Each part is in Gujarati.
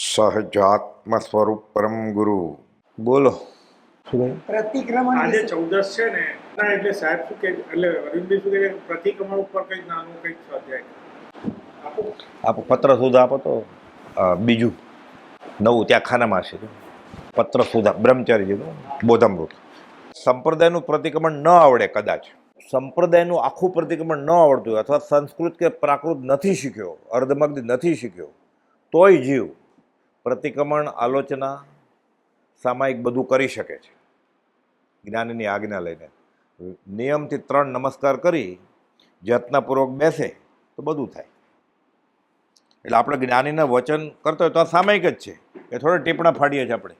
સહજાત્મ સ્વરૂપ પરમ ગુરુ. બોલો. પ્રતિક્રમણ આજે ચૌદસ છે ને. એટલે સાહેબ શું કે એટલે અરવિંદભાઈ શું કે પ્રતિક્રમણ ઉપર કંઈક નાનું કંઈક સ્વાધ્યાય. આપો. આપો પત્ર સુધા આપો તો. બીજું. નવું ત્યાં ખાનામાં છે. પત્ર સુધા બ્રહ્મચારીજીનું બોધામૃત. સંપ્રદાયનું પ્રતિક્રમણ ન આવડે કદાચ. સંપ્રદાયનું આખું પ્રતિક્રમણ ન આવડતું હોય અથવા સંસ્કૃત કે પ્રાકૃત નથી શીખ્યો અર્ધમગ્ધ નથી શીખ્યો તોય જીવ પ્રતિક્રમણ, આલોચના, સામાયિક બધું કરી શકે છે. જ્ઞાનની આજ્ઞા લઈને. નિયમથી ત્રણ નમસ્કાર કરી જતનાપૂર્વક બેસે, તો બધું થાય. એટલે આપણે જ્ઞાનીના વચન કરતો હોય તો આ સામાયિક જ છે. એ થોડા ટીપણા ફાડીએ છીએ આપણે.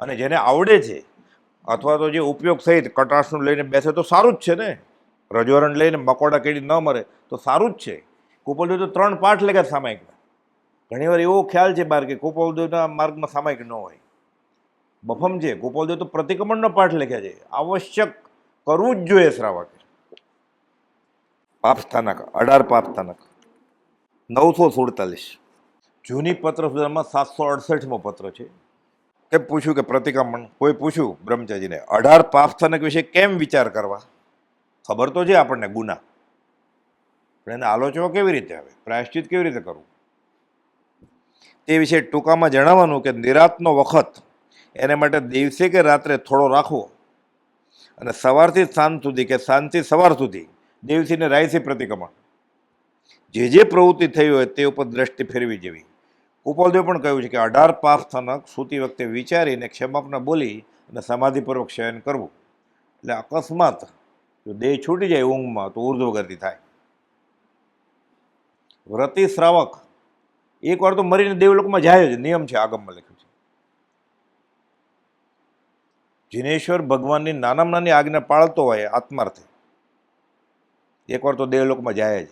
અને જેને આવડે છે, અથવા તો જે ઉપયોગ સહિત કટાશનું લઈને બેસે તો સારું જ છે ને? રજોરણ લઈને મકોડા કેડી ન મરે તો સારું જ છે. કુપોલદેવ તો ત્રણ પાઠ લખ્યા સામાયિકના ઘણીવાર એવો ખ્યાલ છે બાર કે ગોપાલદેવના માર્ગમાં સામાયિક ન હોય. બફમ છે, ગોપાલદેવ તો પ્રતિક્રમણનો પાઠ લખ્યા છે. આવશ્યક કરવું જ જોઈએ શ્રાવકે. પાપ સ્થાનક, અઢાર પાપ સ્થાનક. નવસો સુડતાલીસ. જૂની પત્ર સુધારમાં સાતસો અડસઠમો પત્ર છે. કે પૂછ્યું કે પ્રતિક્રમણ? કોઈ પૂછ્યું? બ્રહ્મચારીને, અઢાર પાપ સ્થાનક વિશે કેમ વિચાર કરવા? ખબર તો છે આપણને ગુના. પણ એને આલોચવા કેવી રીતે આવે? પ્રાયશ્ચિત કેવી રીતે કરવું? તે વિશે ટૂંકામાં જણાવવાનું કે નિરાતનો વખત એને માટે દિવસે કે રાત્રે થોડો રાખવો. અને સવારથી સાંજ સુધી કે સાંજથી સવાર સુધી દિવસીને રાયસી પ્રતિક્રમણ. જે જે પ્રવૃત્તિ થઈ હોય તે ઉપર દ્રષ્ટિ ફેરવી જેવી. કુપાલદેવ પણ કહ્યું છે કે અઢાર પાપ સ્થાનક સૂતી વખતે વિચારીને ક્ષમાપના બોલી અને સમાધિપૂર્વક શયન કરવું. એટલે અકસ્માત, જો દેહ છૂટી જાય ઊંઘમાં તો ઉર્ધ્વગતિ થાય. વ્રતિ શ્રાવક એકવાર તો મરીને દેવલોકમાં જાય જ, નિયમ છે, આગમમાં લખ્યું છે. જિનેશ્વર ભગવાનની નાનામાં નાની આજ્ઞા પાળતો હોય, આત્માર્થે. એકવાર તો દેવલોકમાં જાય જ.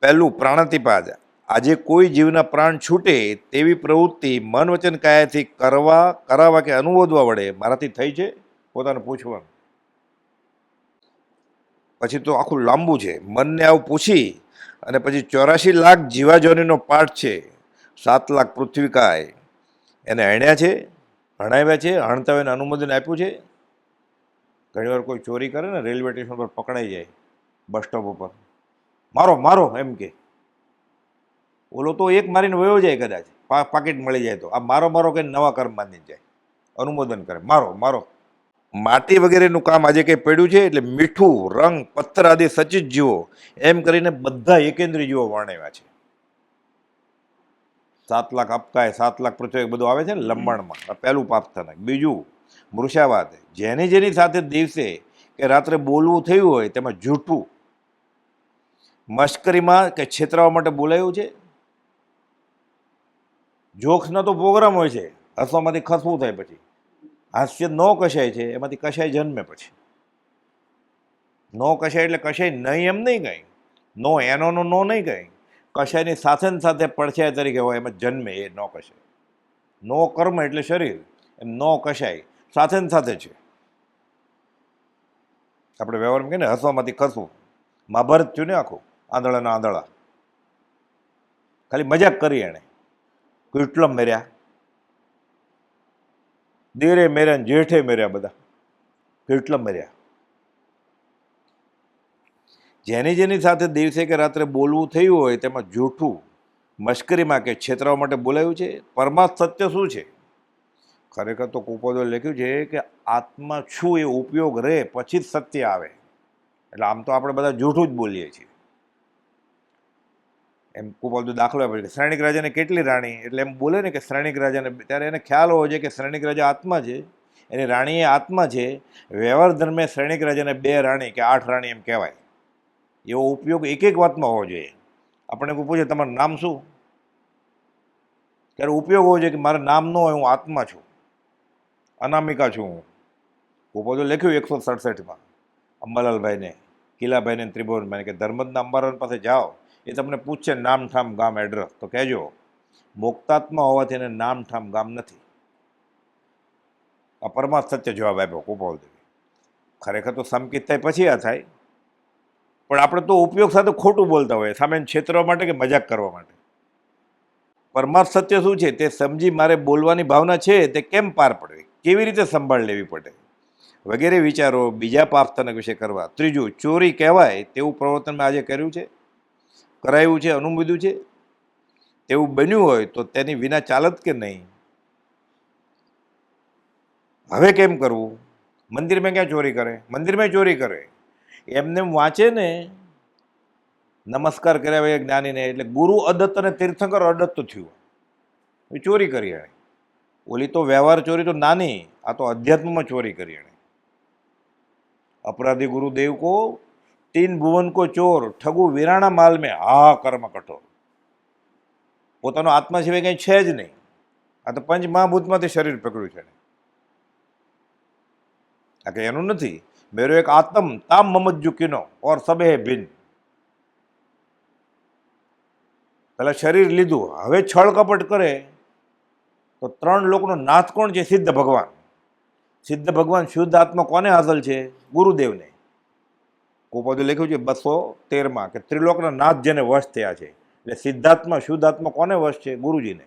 પહેલું, પ્રાણતિપાદ. આજે કોઈ જીવના પ્રાણ છૂટે તેવી પ્રવૃત્તિ મન વચન કાયાથી કરવા, કરાવવા કે અનુવોધવા વડે મારાથી થઈ છે? પોતાને પૂછવાનું. પછી તો આખું લાંબુ છે. મનને આવું પૂછી અને પછી ચોરાશી લાખ જીવાજોનીનો પાઠ છે. સાત લાખ પૃથ્વીકાય. એને હણ્યા છે હણાવ્યા છે હણતા હોય અનુમોદન આપ્યું છે. ઘણીવાર કોઈ ચોરી કરે ને રેલવે સ્ટેશન પર પકડાઈ જાય, બસ સ્ટોપ ઉપર. મારો મારો, એમ કે. ઓલો તો એક મારીને વયો જાય કદાચ. પાકીટ મળી જાય તો. આ મારો મારો કે નવા કર્મ બાંધીને જાય. અનુમોદન કરે. મારો મારો. માટી વગેરેનું કામ આજે કંઈ પડ્યું છે? એટલે મીઠું, રંગ, પથ્થર આદિ સચિત જીવો, એમ કરીને બધા એકેન્દ્રીય જીવો વર્ણવ્યા છે. સાત લાખ અપકાય સાત લાખ પૃથ્વી બધું આવે છે ને લંબાણમાં. પહેલું પાપ થનક બીજું, મૃષાવાદ જેની જેની સાથે દિવસે કે રાત્રે બોલવું થયું હોય તેમાં જૂઠું. મશ્કરીમાં કે છેતરાવા માટે બોલાયું છે? જોક્સનો તો પ્રોગ્રામ હોય છે. હસવામાંથી ખસવું થાય પછી. હાસ્ય નો કશાય છે, એમાંથી કશાય જન્મે પછી. નો કશાય એટલે કશાય નહીં એમ નહીં કંઈ. નો એનો નો નો નહીં કંઈ. કશાયની સાથે ને સાથે પડછાય તરીકે હોય એમાં જન્મે એ નો કશાય. નો કર્મ એટલે શરીર. એમ નો કશાય. સાથે ને સાથે છે. આપણે વ્યવહારમાં કહીએ ને, હસવામાંથી ખસવું. મહાભારત થયું ને આખું, આંધળાના આંધળા. ખાલી મજાક કરી એણે. કેટલમ મેર્યા. દેરે મેર્યા જેઠે મેર્યા બધા. કેટલા મર્યા? જેની જેની સાથે દિવસે કે રાત્રે બોલવું થયું હોય તેમાં જૂઠું મશ્કરીમાં કે છેતરાવા માટે બોલાયું છે? પરમાર્થ સત્ય શું છે? ખરેખર તો કુપોદે લખ્યું છે કે આત્મા શું એ ઉપયોગ રહે પછી જ સત્ય આવે. એટલે આમ તો આપણે બધા જૂઠું જ બોલીએ છીએ. એમ કુપોદો દાખલો આપે છે શ્રેણિક રાજાને કેટલી રાણી? એટલે એમ બોલે ને કે શ્રેણિક રાજાને ત્યારે એને ખ્યાલ હોવો જોઈએ કે શ્રેણિક રાજા આત્મા છે. એની રાણી એ આત્મા છે. વ્યવહાર ધર્મે શ્રેણિક રાજાને બે રાણી કે આઠ રાણી એમ કહેવાય. એવો ઉપયોગ એક એક વાતમાં હોવો જોઈએ. આપણે કોઈ પૂછે, તમારું નામ શું? ત્યારે ઉપયોગ હોવો જોઈએ કે મારું નામ ન હોય, હું આત્મા છું. અનામિકા છું હું. કુપોદો લખ્યું એકસો સડસઠમાં. અંબાલાલભાઈને કિલાભાઈને ત્રિભુવનભાઈને કે ધર્મદના અંબાલાલ પાસે જાઓ. એ તમને પૂછશે નામઠામ ગામ એડ્રેસ તો કહેજો, મોક્તાત્મા હોવાથી એને નામઠામ ગામ નથી. આ પરમાર્થ સત્ય જવાબ આપ્યો કુપોલ દેવી. ખરેખર તો સમકિત થાય પછી આ થાય. પણ આપણે તો ઉપયોગ સાથે ખોટું બોલતા હોય સામે છેતરવા માટે કે મજાક કરવા માટે? પરમાર્થ સત્ય શું છે? તે સમજી મારે બોલવાની ભાવના છે, તે કેમ પાર પડવી કેવી રીતે સંભાળ લેવી પડે? વગેરે વિચારો બીજા પાપસ્થાનક વિશે કરવા. ત્રીજું, ચોરી કહેવાય તેવું પ્રવર્તન મેં આજે કર્યું છે. કરાયું છે અનુમોદ્યું છે? એવું બન્યું હોય તો તેની વિના ચાલત કે નહીં? હવે કેમ કરવું? મંદિરમાં ક્યાં ચોરી કરે? મંદિરમાં ચોરી કરે. એમને વાંચે ને, નમસ્કાર કર્યા હોય જ્ઞાનીને, એટલે ગુરુ અદત્ત અને તીર્થંકર અદત્ત થયું. એ ચોરી કરી એણે. ઓલી તો વ્યવહાર ચોરી તો નાની, આ તો અધ્યાત્મમાં ચોરી કરી એણે. અપરાધી ગુરુદેવ કો તીન ભુવન કો ચોર, ઠગુ વિરાણા માલ મેં હા કર્મ કઠોર. પોતાનો આત્મા સિવાય કંઈ છે જ નહીં. આ તો પંચ મહાભૂતમાંથી શરીર પકડ્યું છે આ કે એનું નથી. મેરો એક આત્મ, તામ મમજ્જુ કિનો, ઓર સબે ભિન પહેલાં શરીર લીધું, હવે છળ કપટ કરે. તો ત્રણ લોકોનો નાથ કોણ છે? સિદ્ધ ભગવાન. સિદ્ધ ભગવાન શુદ્ધ આત્મા કોને હાજલ છે? ગુરુદેવને. કોપદે લખ્યું છે બસો તેરમાં કે ત્રિલોકના નાથ જેને વશ થયા છે. એટલે સિદ્ધાત્મા, શુદ્ધાત્મા કોને વશ છે? ગુરુજીને.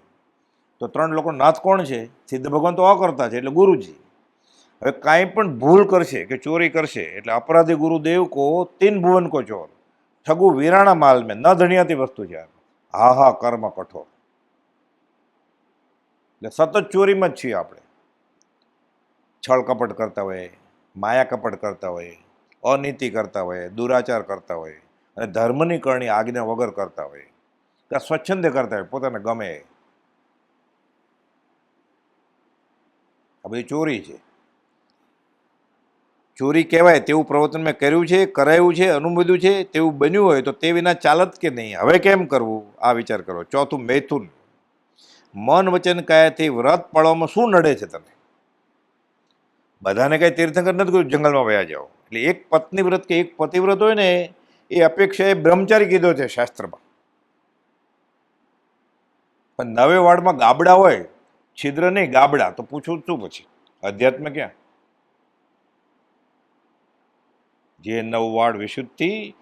તો ત્રણ લોકો નાથ કોણ છે? સિદ્ધ ભગવાન તો અકર્તા છે, એટલે ગુરુજી. હવે કાંઈ પણ ભૂલ કરશે કે ચોરી કરશે, એટલે અપરાધી ગુરુદેવ કો તીન ભુવન કો ચોર. ઠગુ વિરાણા માલ મેં, ન ધણિયાતી વસ્તુ છે હા હા, કર્મ કઠોર. એટલે સતત ચોરીમાં જ છીએ આપણે. છળ કપટ કરતા હોય, માયા કપટ કરતા હોય અનીતિ કરતા હોય, દુરાચાર કરતા હોય અને ધર્મની કરણી આજ્ઞા વગર કરતા હોય. કે સ્વચ્છંદે કરતા હોય, પોતાને ગમે. આ બધી ચોરી છે. ચોરી કહેવાય તેવું પ્રવચન મેં કર્યું છે, કરાયું છે, અનુમોદ્યું છે, તેવું બન્યું હોય તો તે વિના ચાલત કે નહીં? હવે કેમ કરવું? આ વિચાર કરો. ચોથું, મૈથુન. મન વચન કાયાથી વ્રત પાળવામાં શું નડે છે તને? બધાને કાંઈ તીર્થંકર નથી કહ્યું, જંગલમાં વયા જાઓ. એટલે એક પત્ની વ્રત કે એક પતિવ્રત હોય ને, એ અપેક્ષા એ બ્રહ્મચારી કીધો છે શાસ્ત્રમાં. પણ નવે વાડમાં ગાબડા હોય, છિદ્ર નહીં, ગાબડા. તો પૂછવું શું પછી? અધ્યાત્મ ક્યાં? જે નવ વાડ વિશુદ્ધિ,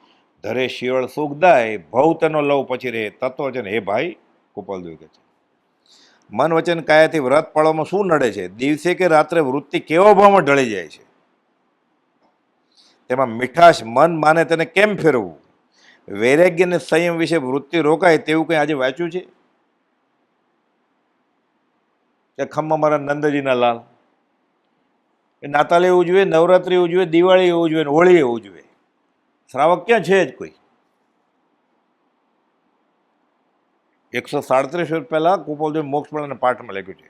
ધરે શિવળ સુખદાય ભવ તેનો લવ પછી રહે. તત્વ છે ને હે ભાઈ કુપલદેવ કે છે. મન વચન કાયાથી વ્રત પાળવામાં શું નડે છે? દિવસે કે રાત્રે વૃત્તિ કેવા ભાવમાં ઢળી જાય છે? તેમાં મીઠાશ મન માને તેને કેમ ફેરવવું? વૈરાગ્ય અને સંયમ વિશે વૃત્તિ રોકાય તેવું કંઈ આજે વાંચ્યું છે? કે ખમ્મા મારા નંદજીના લાલ. એ નાતાલે ઉજવે નવરાત્રિ ઉજવે દિવાળી ઉજવે હોળી ઉજવે શ્રાવક ક્યાં છે જ કોઈ? એકસો સાડત્રીસ વર્ષ પહેલાં કુપોલદેવ મોક્ષ પાઠમાં લખ્યું છે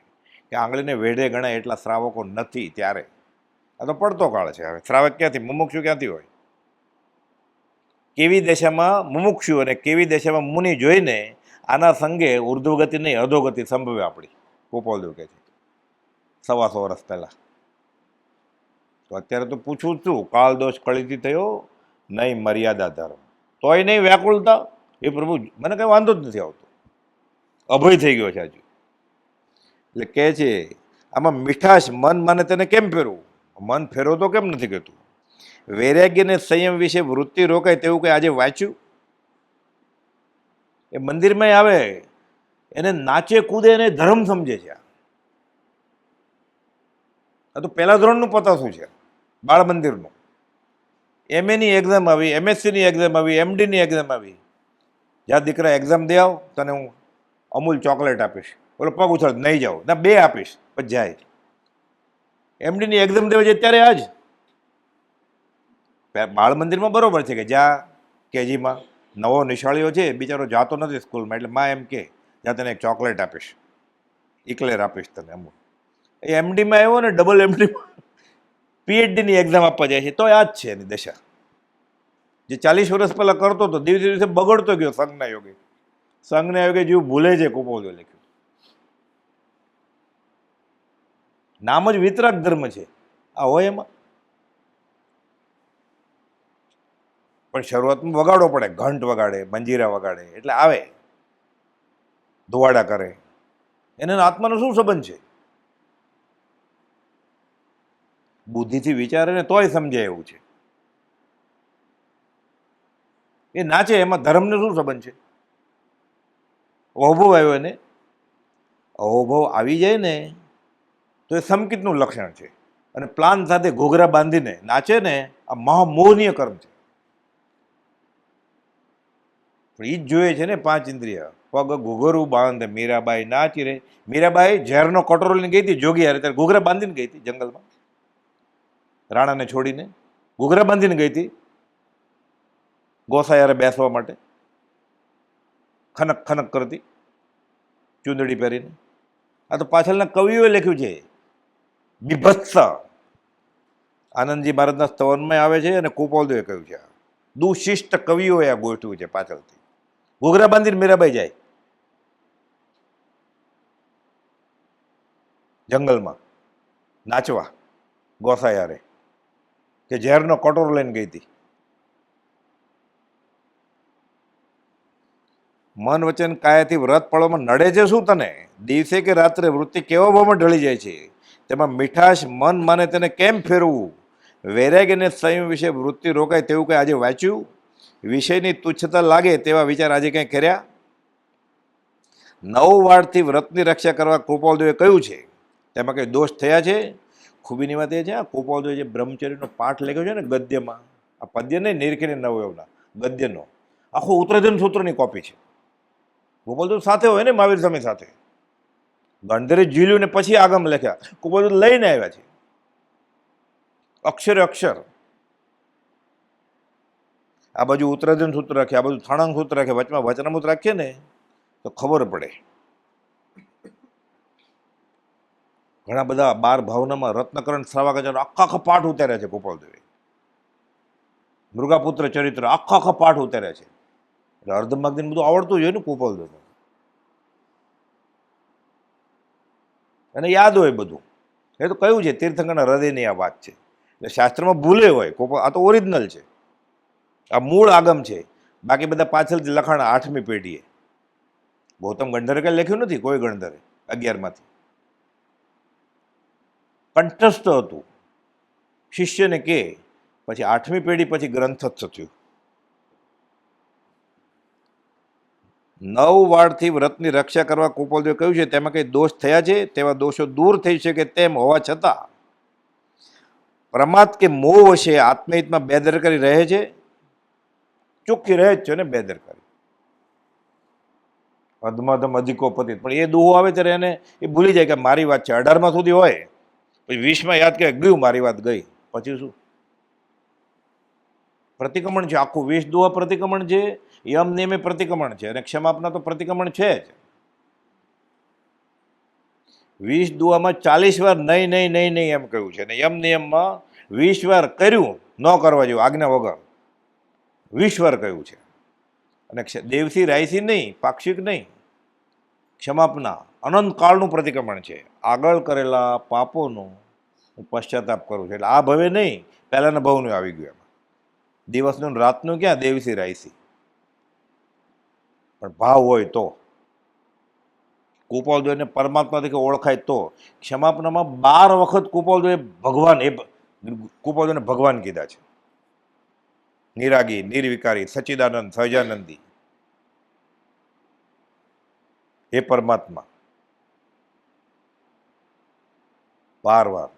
કે આંગળીને વેઢે ગણાય એટલા શ્રાવકો નથી ત્યારે. આ તો પડતો કાળ છે હવે. શ્રાવક ક્યાંથી? મુમુક્ષુ ક્યાંથી હોય? કેવી દશામાં મુમુક્ષુ અને કેવી દશામાં મુનિ જોઈને આના સંગે ઉર્ધ્વગતિ નહીં, અધોગતિ સંભવે આપણી? ગોપાલદેવ કહે છે. સવાસો વર્ષ પહેલાં. તો અત્યારે તો પૂછું છું, કાળ દોષ કળીથી થયો? નહીં, મર્યાદા ધર્મ. તોય નહીં, વ્યાકુળતા? એ પ્રભુ, મને કંઈ વાંધો જ નથી આવતો. અભય થઈ ગયો છે હજુ. એટલે કહે છે, આમાં મીઠાશ મન માને તેને કેમ ફેરવું? મન ફેરવો તો કેમ નથી કહેતું વૈરાગ્યને સંયમ વિશે વૃત્તિ રોકાય તેવું કંઈ આજે વાંચ્યું? એ મંદિરમાં આવે, એને નાચે, કૂદે, એને ધર્મ સમજે છે આ. તો પહેલા ધોરણનું પતાશું છે? બાળ મંદિરનું. એમએની એક્ઝામ આવી એમએસસીની એક્ઝામ આવી એમડીની એક્ઝામ આવી. જ્યાં દીકરા એક્ઝામ દે આવ, તને હું અમૂલ ચોકલેટ આપીશ. બોલો, પગ ઉછળ, નહીં જાઓ ના, બે આપીશ પછી જાય. એમડીની એક્ઝામ દેવા છે ત્યારે આજ. બાળ મંદિરમાં બરાબર છે કે જ્યાં કેજીમાં નવો નિશાળીઓ છે, બિચારો જાતો નથી સ્કૂલમાં, એટલે માં એમ કે જ્યાં તને એક ચોકલેટ આપીશ. ઇકલેર આપીશ તને અમુક. એ એમડીમાં આવ્યો ને ડબલ એમડીમાં પીએચડીની એક્ઝામ આપવા જાય છે, તો આ જ છે એની દશા. જે ચાલીસ વર્ષ પહેલાં કરતો હતો દિવસે દિવસે બગડતો ગયો સંઘના યોગે. સંઘના યોગે જેવું ભૂલે છે કુપોજો લખ્યું નામ જ વિતરાગ ધર્મ છે. આ હોય એમાં. પણ શરૂઆતમાં વગાડવો પડે. ઘંટ વગાડે, મંજીરા વગાડે, એટલે આવે. ધુવાડા કરે. એને આત્માનો શું સંબંધ છે? બુદ્ધિથી વિચારે ને તોય સમજાય એવું છે. એ નાચે, એમાં ધર્મને શું સંબંધ છે? અહોભવ આવ્યો એને. અહોભવ આવી જાય ને. તો એ સમકિતનું લક્ષણ છે. અને પ્લાન સાથે ઘોઘરા બાંધીને નાચે ને આ મહામોહનીય કર્મ છે. પણ એ જ જોઈએ છે ને પાંચ ઇન્દ્રિય. પગ, ઘોઘરું, બાંધે, મીરાબાઈ નાચી રે મીરાબાઈ ઝેરનો કટોરો લઈને ગઈ હતી જોગી હારે. ત્યારે ઘોઘરા બાંધીને ગઈ હતી જંગલમાં. રાણાને છોડીને ઘોઘરા બાંધીને ગઈ હતી ગોસાયારે બેસવા માટે. ખનક ખનક કરતી. ચૂંદડી પહેરીને. આ તો પાછળના કવિઓએ લખ્યું છે. બીભત્સ આનંદજી મહારાજના સ્તવનમાં આવે છે અને કુપોલદેવે કહ્યું છે દુશિષ્ટ કવિઓએ આ ગોઠવ્યું છે પાછળથી. ઘોઘરા બાંધીને મીરાબાઈ જાય. જંગલમાં નાચવા ગોસાયારે કે ઝેરનો કટોરો લઈને ગઈ હતી. મન વચન કાયાથી વ્રત પળોમાં નડે છે શું તને? દિવસે કે રાત્રે વૃત્તિ કેવો ભાવમાં ઢળી જાય છે? તેમાં મીઠાશ, મન માને તેને કેમ ફેરવું વૈરાગ્ય અને સંયમ વિશે વૃત્તિ રોકાય તેવું કંઈ આજે વાંચ્યું? વિષયની તુચ્છતા લાગે તેવા વિચાર આજે કંઈ કર્યા? નવ વાળથી વ્રતની રક્ષા કરવા કૃપાલદેવે કહ્યું છે. તેમાં કંઈ દોષ થયા છે? ખૂબીની વાત એ છે, આ કૃપાલદેવે જે બ્રહ્મચર્યનો પાઠ લખ્યો છે ને ગદ્યમાં, આ પદ્ય નહીં નિરખીને નવયવના ગદ્યનો. આખો ઉત્તરધન સૂત્રની કોપી છે. ગોપાલદેવ સાથે હોય ને મહાવીર સ્વામી સાથે? ગણધરે ઝીલ્યું ને પછી આગમ લખ્યા. ગોપાલદેવ લઈને આવ્યા છે. અક્ષરે અક્ષર. આ બાજુ ઉત્તરાધન સૂત્ર રાખે, આ બાજુ થાણાંગ સૂત્ર રાખે, વચમાં વચનામૂત રાખીએ ને, તો ખબર પડે. ઘણા બધા બાર ભાવનામાં રત્નકરણ શ્રાવકાચાર્ય આખા આખા પાઠ ઉતાર્યા છે ગોપાલદેવે. મૃગાપુત્ર ચરિત્ર આખા આખા પાઠ ઉતાર્યા છે. એટલે અર્ધમાગદીન બધું આવડતું જ હોય ને ગોપાલદેવ અને યાદ હોય બધું. એ તો કયું છે, તીર્થંકરના હૃદયની આ વાત છે. એટલે શાસ્ત્રમાં ભૂલે હોય, કોઈ આ તો ઓરિજિનલ છે. આ મૂળ આગમ છે. બાકી બધા પાછળ લખાણ આઠમી પેઢીએ. ગૌતમ ગણધરે કંઈ લખ્યું નથી? કોઈ ગણધરે અગિયારમાંથી. કંઠસ્થ હતું. શિષ્યને કે, પછી આઠમી પેઢી પછી ગ્રંથસ્થ થયું. નવ વાળથી વ્રતની રક્ષા કરવા કુપોલદેવે કહ્યું છે, તેમાં કંઈ દોષ થયા છે? તેવા દોષો દૂર થઈ શકે તેમ હોવા છતાં પ્રમાદ કે મોહ વશે આત્મહિતમાં બેદરકારી રહે છે? ચોખ્ખી રહે જ છે ને બેદરકારી અધમાધમ અધિકોપતિ પણ એ દુહો આવે ત્યારે એને એ ભૂલી જાય કે મારી વાત છે, અઢારમાં સુધી હોય. પછી વીસમાં યાદ કે ગયું મારી વાત ગઈ. પછી શું? પ્રતિક્રમણ છે, આખું વીસ દુહા પ્રતિક્રમણ છે યમ નિયમે પ્રતિક્રમણ છે અને ક્ષમાપના તો પ્રતિક્રમણ છે જ. વીસ દુઆમાં ચાલીસ વાર નહીં નહીં નહીં નહીં એમ કહ્યું છે. અને યમ નિયમમાં વીસ વાર કર્યું, ન કરવા જેવું, આજ્ઞા વગર. વીસ વાર કહ્યું છે. અને દેવથી રાયથી નહીં, પાક્ષિક નહીં. ક્ષમાપના, અનંત કાળનું પ્રતિક્રમણ છે. આગળ કરેલા પાપોનું હું પશ્ચાતાપ કરું છું. એટલે આ ભવે નહીં. પહેલાંના ભવનું આવી ગયું એમાં. દિવસનું રાતનું ક્યાં? દેવસી રાયસી પણ ભાવ હોય તો. કુપાલદેવને પરમાત્મા તરીકે ઓળખાય તો. ક્ષમાપનામાં બાર વખત કુપાલદેવે ભગવાન એ કુપાલદેવને ભગવાન કીધા છે. નિરાગી, નિર્વિકારી સચ્ચિદાનંદ સહજાનંદી. હે પરમાત્મા. બાર વાર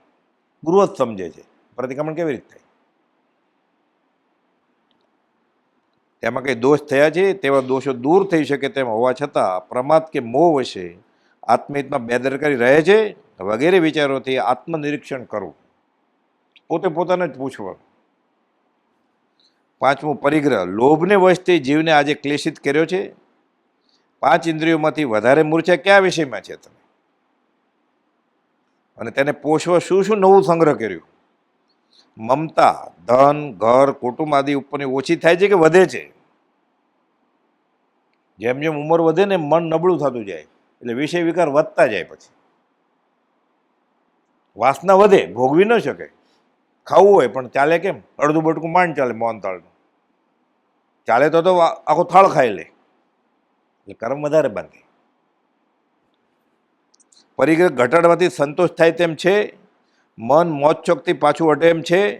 ગૃહ જ સમજે છે. પ્રતિક્રમણ કેવી રીતે થાય? તેમાં કંઈ દોષ થયા છે? તેવા દોષો દૂર થઈ શકે તેમ હોવા છતાં પ્રમાદ કે મોહ વશે આત્મહિતમાં બેદરકારી રહે છે વગેરે વિચારોથી આત્મનિરીક્ષણ કરવું. પોતે પોતાને જ પૂછવાનું. પાંચમું પરિગ્રહ. લોભને વશથી જીવને આજે ક્લેશિત કર્યો છે. પાંચ ઇન્દ્રિયોમાંથી વધારે મૂર્છા કયા વિષયમાં છે તમે? અને તેને પોષવા શું શું નવું સંગ્રહ કર્યું? મમતા, ધન, ઘર, કુટુંબ આદિ ઉપરની ઓછી થાય છે કે વધે છે? જેમ જેમ ઉંમર વધે ને મન નબળું થતું જાય. એટલે વિષય વિકાર વધતા જાય પછી. વાસના વધે, ભોગવી ન શકે. ખાવું હોય, પણ ચાલે કેમ? અડધું બટકું માંડ ચાલે મોહનતાળનું ચાલે તો તો આખો થાળ ખાઈ લે. એટલે કર્મ વધારે બાંધે. પરિગ્રહ ઘટાડવાથી સંતોષ થાય તેમ છે, મન મોજશોખથી પાછું હટે એમ છે,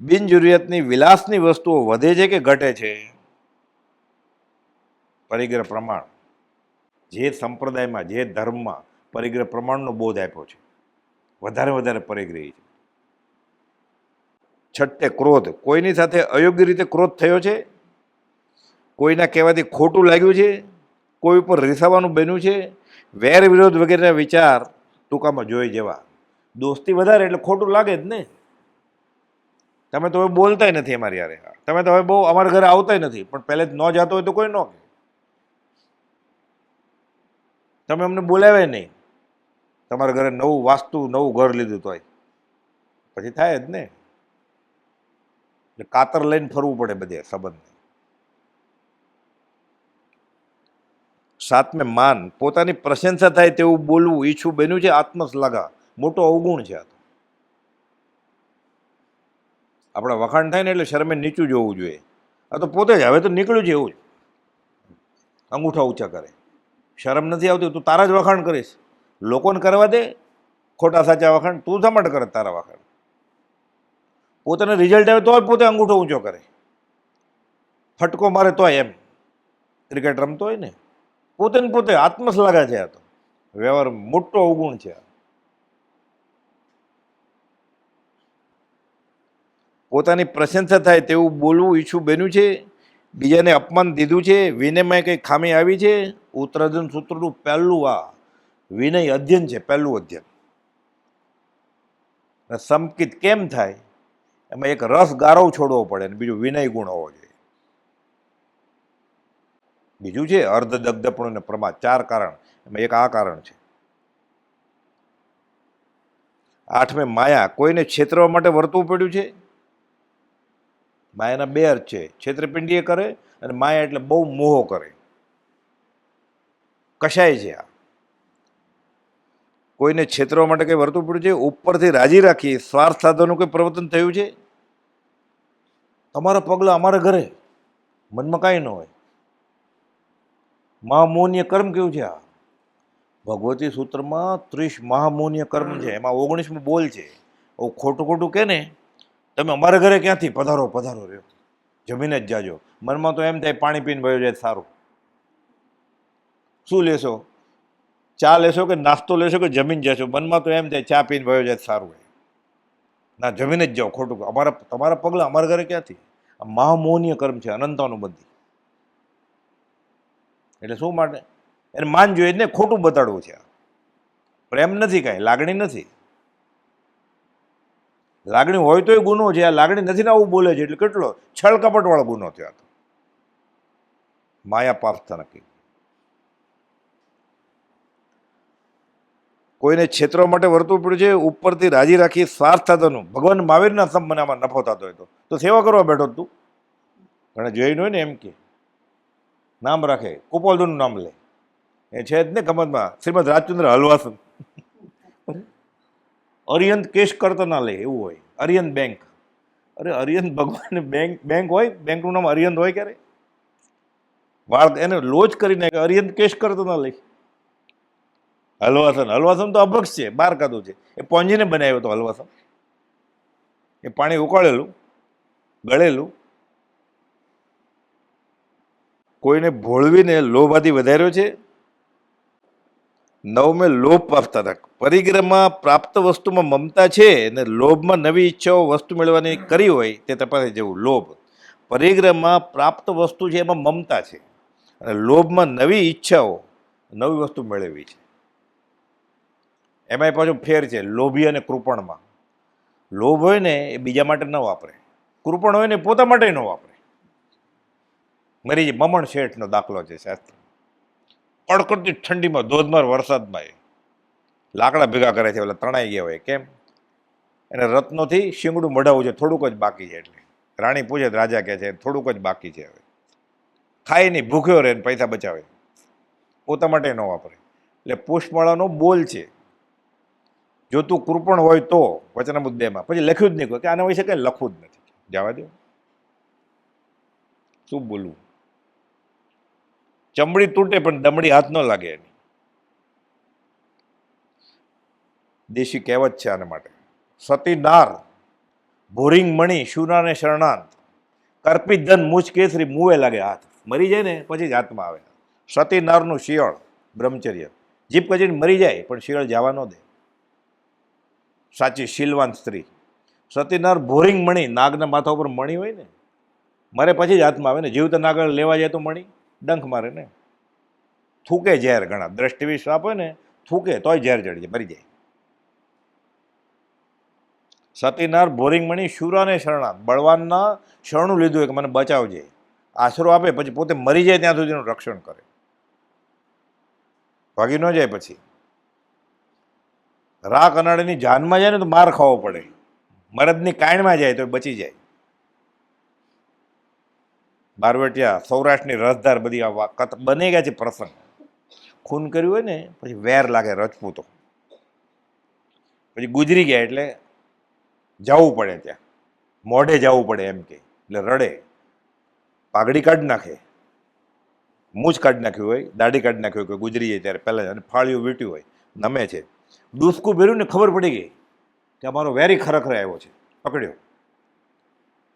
બિનજરૂરિયાતની વિલાસની વસ્તુઓ વધે છે કે ઘટે છે? પરિગ્રહ પ્રમાણ, જે સંપ્રદાયમાં, જે ધર્મમાં પરિગ્રહ પ્રમાણનો બોધ આપ્યો છે. વધારે વધારે પરિગ્રહી છે. છઠ્ઠે ક્રોધ, કોઈની સાથે અયોગ્ય રીતે ક્રોધ થયો છે? કોઈના કહેવાથી ખોટું લાગ્યું છે? કોઈ ઉપર રીસાવાનું બન્યું છે? વેર વિરોધ વગેરેના વિચાર ટૂંકામાં જોઈ જેવા. દોસ્તી વધારે એટલે ખોટું લાગે જ ને? તમે તો હવે બોલતાય નથી અમારી યારે તમે તો હવે બહુ અમારા ઘરે આવતાય નથી. પણ પહેલે જ ન જતો હોય તો કોઈ ન કહે. તમે અમને બોલાવે નહીં. તમારા ઘરે નવું વાસ્તુ, નવું ઘર લીધું તોય. પછી થાય જ ને. એટલે કાતર લઈને ફરવું પડે બધે સંબંધ સાતમે માન, પોતાની પ્રશંસા થાય તેવું બોલવું ઈચ્છું બન્યું છે, આત્મશ્લાઘા. મોટો અવગુણ છે આ આપણા વખાણ થાય ને એટલે શરમે નીચું જોવું જોઈએ. આ તો પોતે જ, હવે તો નીકળ્યું છે એવું જ. અંગૂઠા ઊંચા કરે. શરમ નથી આવતી તું તારા જ વખાણ કરીશ. લોકોને કરવા દે, ખોટા સાચા વખાણ, તું શા કરે તારા વખાણ. પોતાને રિઝલ્ટ આવે તોય પોતે અંગૂઠો ઊંચો કરે. ફટકો મારે તોય એમ. ક્રિકેટ રમતો હોય ને, પોતે ને પોતે આત્મશ્લાઘા છે આ તો. વ્યવહાર મોટો અવગુણ છે પોતાની પ્રશંસા થાય તેવું બોલવું ઈચ્છું બન્યું છે. બીજાને અપમાન દીધું છે, વિનયમાં કંઈ ખામી આવી છે? ઉત્તરાધન સૂત્રનું પહેલું આ વિનય અધ્યયન છે, પહેલું અધ્યયન. સમકિત કેમ થાય? એમાં એક રસ ગારવ છોડવો પડે અને બીજું વિનય ગુણ હોવો જોઈએ. બીજું છે અર્ધદગ્ધપણું અને પ્રમાદ, ચાર કારણ. એમાં એક આ કારણ છે. આઠમે માયા, કોઈને છેતરવા માટે વર્તવું પડ્યું છે? માયાના બે અર્થ છે. છેતરપિંડીએ કરે અને માયા એટલે બહુ મોહ કરે. કશાય છે આ? કોઈને છેતરવા માટે કંઈ વર્તવું પડ્યું છે? ઉપરથી રાજી રાખી સ્વાર્થ સાધવાનું કોઈ પ્રવર્તન થયું છે? તમારા પગલાં અમારા ઘરે. મનમાં કાંઈ ન હોય. મહામૌન્ય કર્મ કેવું છે આ? ભગવતી સૂત્રમાં ત્રીસ મહામૌન્ય કર્મ છે. એમાં ઓગણીસમું બોલ છે. ઓ ખોટું ખોટું કે ને? તમે અમારા ઘરે ક્યાંથી? પધારો પધારો રહ્યો. જમીને જ જાજો. મનમાં તો એમ થાય, પાણી પીને વયો જાય સારું. શું લેશો? ચા લેશો કે નાસ્તો લેશો કે જમીન જશો? મનમાં તો એમ થાય, ચા પીને ભયો જાય સારું ના, જમીને જ જાઓ, ખોટું અમારા, તમારા પગલાં અમારા ઘરે ક્યાંથી? આ મહામોહનીય કર્મ છે, અનંતાનુબંધી. એટલે શું માટે? એને માન જોઈએ ને ખોટું બતાડવું છે. પ્રેમ નથી કાંઈ, લાગણી નથી. લાગણી હોય તોય ગુનો છે, આ લાગણી નથી ને આવું બોલે છે, એટલે કેટલો? છળ કપટવાળો ગુનો થયો હતો. માયા પાપ નક્કી કોઈને છેતરવા માટે વર્તવું પડ્યું છે, ઉપરથી રાજી રાખી સ્વાર્થ સાધનું ભગવાન મહાવીરના મને આમાં નફો થતો હોય તો. તો સેવા કરવા બેઠો તું. ઘણે જોઈને હોય ને એમ કે. નામ રાખે. કુપાલદુનું નામ લે. એ છે જ ને કમતમાં. શ્રીમદ રાજચંદ્ર હલવાસન. અરિયંત કેશ કરતા ના લે, એવું હોય. અરિયંત બેંક અરે, અરિયંત ભગવાન બેંક બેંક હોય? બેંકનું નામ અરિયંત હોય ક્યારે? વાળ એને લોજ કરીને અરિયંત કેશ કરતો ના લે. હલવાસન. હલવાસન તો અભક્ષ છે, બાર કાદું છે. એ પોંજીને બનાવ્યો હતો હલવાસન. એ પાણી ઉકાળેલું, ગળેલું. કોઈને ભોળવીને લોભાથી વધાર્યો છે. નવમે લોભ પાપતારક પરિગ્રહમાં પ્રાપ્ત વસ્તુમાં મમતા છે અને લોભમાં નવી ઈચ્છાઓ વસ્તુ મેળવવાની કરી હોય તે તપાસે જેવું લોભ. પરિગ્રહમાં પ્રાપ્ત વસ્તુ છે એમાં મમતા છે. અને લોભમાં નવી ઈચ્છાઓ, નવી વસ્તુ મેળવવી છે. એમાંય પાછું ફેર છે, લોભી અને કૃપણમાં. લોભ હોય ને એ બીજા માટે ન વાપરે. કૃપણ હોય ને પોતા માટે ન વાપરે. મરી મમણ શેઠનો દાખલો છે, શાસ્ત્ર. કડકડતી ઠંડીમાં ધોધમાર વરસાદમાં એ લાકડા ભેગા કરે છે, ઓલા તણાઈ ગયા હોય, કેમ? એને રત્નોથી શિંગડું મઢાવવું છે, થોડુંક જ બાકી છે એટલે. રાણી પૂછે રાજા કહે છે, થોડુંક જ બાકી છે હવે. ખાય નહીં, ભૂખ્યો રહે ને પૈસા બચાવે. પોતા માટે ન વાપરે. એટલે પુષ્પમાળાનો બોલ છે. જો તું કૃપણ હોય તો, વચના મુદ્દેમાં. પછી લખ્યું જ નહીં કે આના વિશે કંઈ લખવું જ નથી. જવા દો શું બોલવું? ચમડી તૂટે પણ દમડી હાથ ન લાગે એની. દેશી કહેવત છે આના માટે. સતી નાર, ભોરિંગ મણી, શુનાને શરણાંત. કર્પિત ધન મૂછ કેસરી મૂવે લાગે હાથ. મરી જાય ને પછી જ હાથમાં આવે. સતી નારનું શિયળ, બ્રહ્મચર્ય. જીપ કચીને મરી જાય, પણ શિયળ જવા ન દે. સાચી શીલવાન સ્ત્રી. સતીનાર ભોરિંગ મણી નાગના માથા ઉપર મણી હોય ને, મરે પછી જ હાથમાં આવે ને. જીવતા નાગર લેવા જાય તો મણી. ડંખ મારે ને. થૂકે ઝેર ઘણા, દ્રષ્ટિ આપે ને, થૂકે તોય ઝેર ચડી જાય, મરી જાય. સતીનાર બોરિંગ મણી શુરાને શરણા બળવાનના શરણું લીધું કે મને બચાવજે. આશરો આપે, પછી પોતે મરી જાય ત્યાં સુધીનું રક્ષણ કરે. ભાગી ન જાય પછી. રાખ અનાળીની જાનમાં જાય ને તો માર ખાવો પડે. મરદની કાયણમાં જાય તો બચી જાય. બારવટિયા સૌરાષ્ટ્રની રસધાર બધી આ બની ગયા છે પ્રસંગ. ખૂન કર્યું હોય ને, પછી વેર લાગે રજપૂતો પછી ગુજરી ગયા એટલે જવું પડે ત્યાં. મોઢે જવું પડે એમ કે. એટલે રડે. પાઘડી કાઢી નાખે. મૂછ કાઢી નાખ્યું હોય, દાઢી કાઢી નાખ્યું હોય ગુજરી જાય ત્યારે પહેલાં અને ફાળિયું વીટ્યું હોય, નમે છે. ડૂસકું ભર્યું ને ખબર પડી ગઈ કે અમારો વેરી ખરેખર આવ્યો છે. પકડ્યો.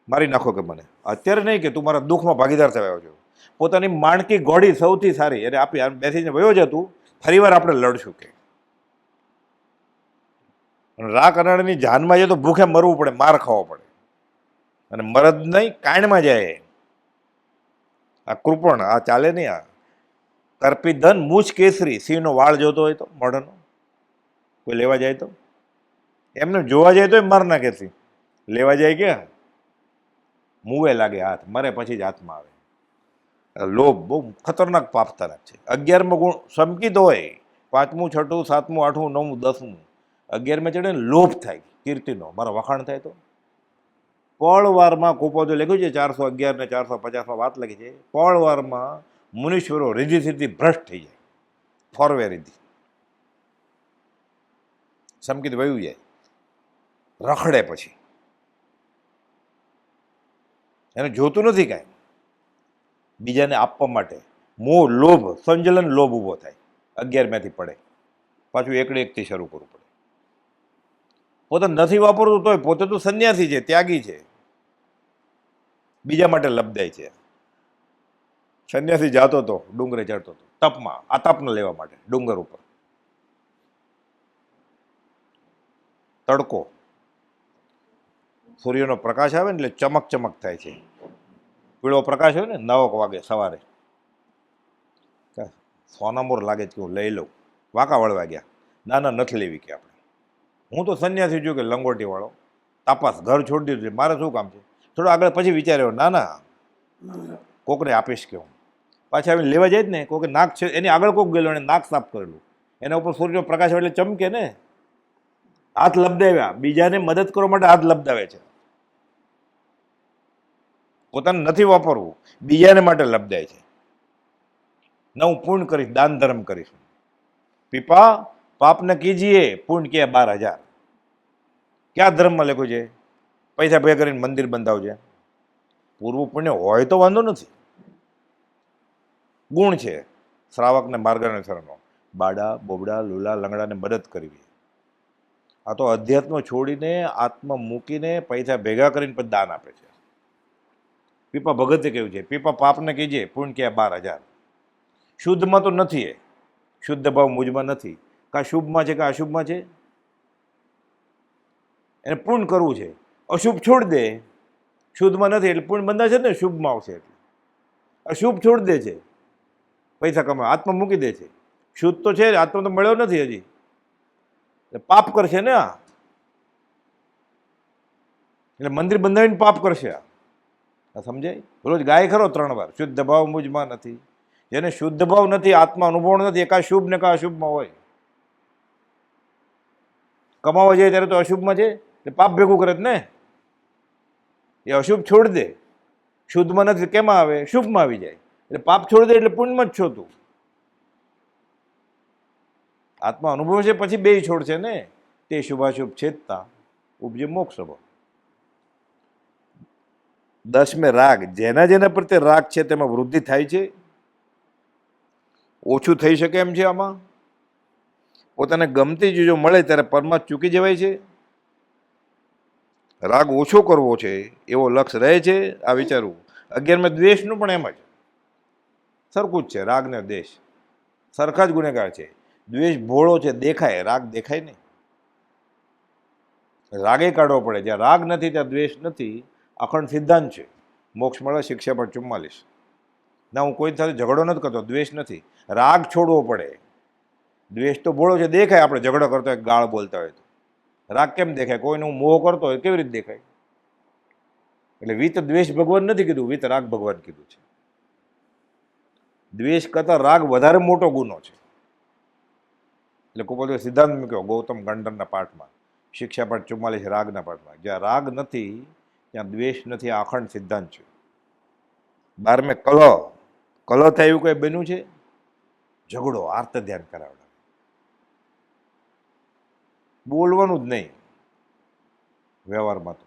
મારી નાખો કે મને. અત્યારે નહીં કે તું મારા દુઃખમાં ભાગીદાર થવાયો છો. પોતાની માણકી ઘોડી સૌથી સારી એને આપી બેસીને વયો હતું ફરીવાર આપણે લડશું કે. રા કનાળની જાનમાં જાય તો ભૂખે મરવું પડે, માર ખાવો પડે. અને મરદ નહીં કાયણમાં જાય. આ કૃપણ, આ ચાલે નહીં આ. કરપીધન મૂછ, કેસરી, સિંહનો વાળ જોતો હોય તો, મોઢાનો. કોઈ લેવા જાય તો? એમને જોવા જાય તો માર નાખે સિંહ. લેવા જાય કે મુવે લાગે હાથ, મરે પછી જ હાથમાં આવે. લોભ બહુ ખતરનાક પાપ તરફ છે. અગિયારમો ગુણ સંકિત હોય, પાંચમું, છઠ્ઠું, સાતમું, આઠમું, નવમું, દસમું, અગિયારમાં ચડે લોભ થાય, કીર્તિનો. મારા વખાણ થાય તો. પળવારમાં કોપો જો લખ્યું છે, ચારસો અગિયાર ને ચારસો પચાસમાં વાત લખી છે, પળવારમાં મુનીશ્વરો રીધિ સિદ્ધિ ભ્રષ્ટ થઈ જાય. ફોરવે રીધિ સમકિત વયું જાય. રખડે પછી. એને જોતું નથી કાંઈ. બીજાને આપવા માટે મોહ, લોભ, સંજલન, લોભ ઊભો થાય. અગિયારમાંથી પડે. પાછું એકડે એકથી શરૂ કરવું પડે. પોતે નથી વાપરતું તોય પોતે તો સંન્યાસી છે, ત્યાગી છે. બીજા માટે લબદાય છે. સંન્યાસી જાતો હતો ડુંગરે ચડતો હતો તપમાં, આ તપને લેવા માટે, ડુંગર ઉપર. તડકો. સૂર્યનો પ્રકાશ આવે ને એટલે ચમક ચમક થાય છે. પીળો પ્રકાશ હોય ને, નવક વાગે સવારે. સોનામોર લાગે છે કે હું લઈ લઉં. વાંકા વળવા ગયા. ના ના નથી લેવી કે આપણે. હું તો સંન્યાસી છું કે લંગોટીવાળો તપાસ ઘર છોડી દીધું છે. મારે શું કામ છે? થોડો આગળ પછી વિચાર્યો, ના ના, કોકને આપીશ કે હું. પાછા આવીને લેવા જાય જ ને, કોકે નાક છે, એની આગળ કોક ગયેલો, એને નાક સાફ કરેલું એના ઉપર સૂર્યનો પ્રકાશ એટલે ચમકે ને. હાથ લબદાવ્યા બીજાને મદદ કરવા માટે હાથ લબદાવે છે. પોતાને નથી વાપરવું, બીજાને માટે લાભદાય છે. ન હું પૂર્ણ કરીશ, દાન ધર્મ કરીશ. પીપા, પાપને કીજીએ, પૂર્ણ કે બાર હજાર. ક્યાં ધર્મમાં લખ્યું છે? પૈસા ભેગા કરીને મંદિર બંધાવજે. પૂર્વ પુણ્ય હોય તો વાંધો નથી. ગુણ છે. શ્રાવકને માર્ગદર્શનનો બાડા, બોબડા, લુલા, લંગડાને મદદ કરવી. આ તો અધ્યાત્મ છોડીને, આત્મ મૂકીને પૈસા ભેગા કરીને પણ દાન આપે છે. પીપા ભગતે કેવું છે, પીપા પાપને કીજે પૂર્ણ કહે બાર હજાર. શુદ્ધમાં તો નથી એ. શુદ્ધ ભાવ મુજમાં નથી. કાં શુભમાં છે, કાં અશુભમાં છે? એને પૂર્ણ કરવું છે. અશુભ છોડ દે. શુદ્ધમાં નથી, એટલે પૂર્ણ બંધા છે ને, શુભમાં આવશે એટલે. અશુભ છોડ દે છે. પૈસા કમાવા, આત્મા મૂકી દે છે. શુદ્ધ તો છે, આત્મા તો મળ્યો નથી હજી. પાપ કરશે ને આ. એટલે મંદિર બંધાવીને પાપ કરશે આ. સમજાય? રોજ ગાય ખરો ત્રણ વાર. શુદ્ધ ભાવ મુજમાં નથી. જેને શુદ્ધ ભાવ નથી, આત્મા અનુભવ નથી એકા શુભ ને કા અશુભમાં હોય. કમાવા જાય ત્યારે તો અશુભમાં છે? એટલે પાપ ભેગું કરે જ ને. એ અશુભ છોડ દે. શુદ્ધમાં નથી કેમાં આવે? શુભમાં આવી જાય. એટલે પાપ છોડી દે એટલે પુણ્યમાં જ છો તું. આત્મા અનુભવ છે, પછી બે છોડશે ને? તે શુભાશુભ છેદતા ઉપજે મોક્ષ દસમે રાગ, જેના જેના પ્રત્યે રાગ છે તેમાં વૃદ્ધિ થાય છે? ઓછું થઈ શકે એમ છે આમાં? પોતાને ગમતી ચીજો મળે ત્યારે પરમાત ચૂકી જવાય છે? રાગ ઓછો કરવો છે, એવો લક્ષ્ય રહે છે? આ વિચારવું. અગિયારમાં દ્વેષનું પણ એમ જ. સરખું જ છે, રાગ ને દ્વેષ. સરખા જ ગુનેગાર છે. દ્વેષ ભોળો છે, દેખાય. રાગ દેખાય નહીં. રાગે કાઢવો પડે. જ્યાં રાગ નથી, ત્યાં દ્વેષ નથી. અખંડ સિદ્ધાંત છે. મોક્ષ મળે, શિક્ષા પણ ચુમ્માલીસ. ના, હું કોઈ સાથે ઝઘડો નથી કરતો, દ્વેષ નથી. રાગ છોડવો પડે. દ્વેષ તો બોળો છે, દેખાય આપણે ઝઘડો કરતો હોય ગાળ બોલતા હોય તો. રાગ કેમ દેખાય? કોઈને હું મોહ કરતો હોય, કેવી રીતે દેખાય? એટલે વિત દ્વેષ ભગવાન નથી કીધું, વિત રાગ ભગવાન કીધું છે. દ્વેષ કરતાં રાગ વધારે મોટો ગુનો છે. એટલે કુપોલ સિદ્ધાંત મૂક્યો, ગૌતમ ગંડરના પાઠમાં. શિક્ષા પાઠ ચુમ્માલીસ, રાગના પાઠમાં. જ્યાં રાગ નથી ત્યાં દ્વેષ નથી આખંડ સિદ્ધાંત છે. બારમે કલહ કલહ થાય કંઈ બન્યું છે? ઝઘડો આર્ત ધ્યાન કરાવડા બોલવાનું જ નહીં. વ્યવહારમાં તો.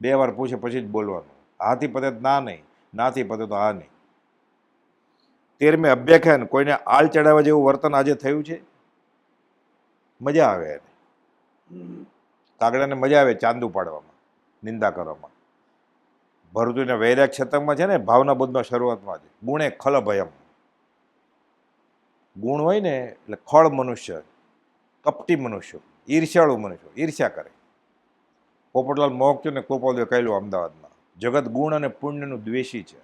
બે વાર પૂછે પછી જ બોલવાનું. હાથી પતે ના નહીં, નાથી પતે તો હા નહીં. તેરમે અભ્યાખ્યાન, કોઈને આળ ચડાવવા જેવું વર્તન આજે થયું છે? મજા આવે એને. કાગડાને મજા આવે ચાંદુ પાડવામાં. નિંદા કરવામાં. ભરતુને વૈરાગ શતકમાં છે ને, ભાવના બુદ્ધમાં શરૂઆતમાં છે ગુણે ખલ ભયમ ગુણ હોય ને, એટલે ખળ મનુષ્ય, કપટી મનુષ્ય, ઈર્ષ્યાળુ મનુષ્ય, ઈર્ષ્યા કરે. પોપટલાલ મોકચ્યો ને ગોપાલદેવ કહેલું અમદાવાદમાં, જગત ગુણ અને પુણ્યનું દ્વેષી છે.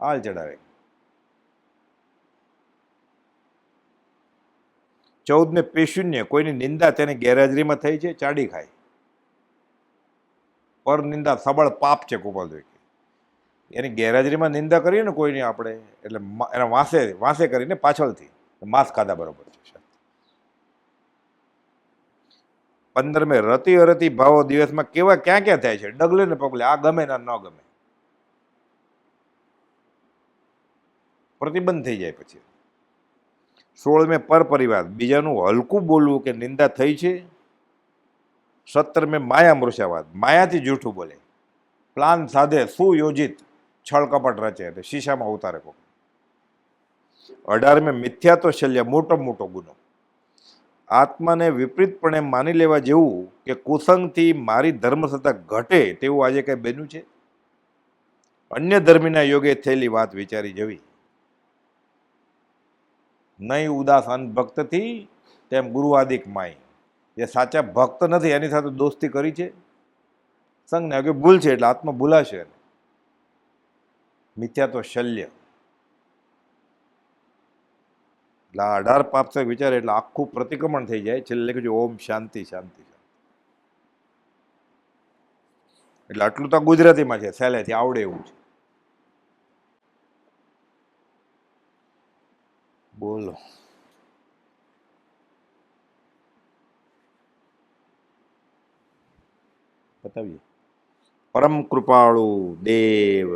હાલ ચડાવે. ચૌદમે પેશુન્ય, કોઈની નિંદા તેની ગેરહાજરીમાં થઈ છે, ચાડી ખાય. પર નિંદા, સબળ પાપ છે ગોપાલદેવ એની ગેરહાજરીમાં નિંદા કરીએ ને કોઈની આપણે, એટલે એના વાંસે વાંસે કરીને પાછળથી, માંસ ખાધા બરોબર છે પંદરમે રતિ અરતિ ભાવો દિવસમાં કેવા, ક્યાં ક્યાં થાય છે? ડગલે ને પગલે, આ ગમે ના ન ગમે. પ્રતિબંધ થઈ જાય પછી. સોળમે પર પરિવાર, બીજાનું હલકું બોલવું કે નિંદા થઈ છે? સત્તરમે માયા મૃષાવાદ માયાથી જૂઠું બોલે. પ્લાન સાધે સુયોજિત છળ કપટ રચે એટલે શીશામાં ઉતારે કોક. અઢારમે મિથ્યા તો શલ્ય, મોટો મોટો ગુનો. આત્માને વિપરીતપણે માની લેવા જેવું કે કુસંગથી મારી ધર્મસત્તા ઘટે તેવું આજે કંઈ બન્યું છે? અન્ય ધર્મીના યોગે થયેલી વાત વિચારી જવી. નહીં ઉદાસ ભક્તથી તેમ ગુરુવાદિક માય. જે સાચા ભક્ત નથી, એની સાથે દોસ્તી કરી છે? સંઘને કે ભૂલ છે એટલે આત્મા ભૂલાશે મિથ્યા તો શલ્ય. એટલે આ અઢાર પાપ છે વિચાર એટલે આખું પ્રતિક્રમણ થઈ જાય. છેલ્લે કહેજો ઓમ શાંતિ શાંતિ એટલે આટલું તો ગુજરાતીમાં છે, સહેલેથી આવડે એવું છે. બોલો. બતાવીએ પરમ કૃપાળુ દેવ.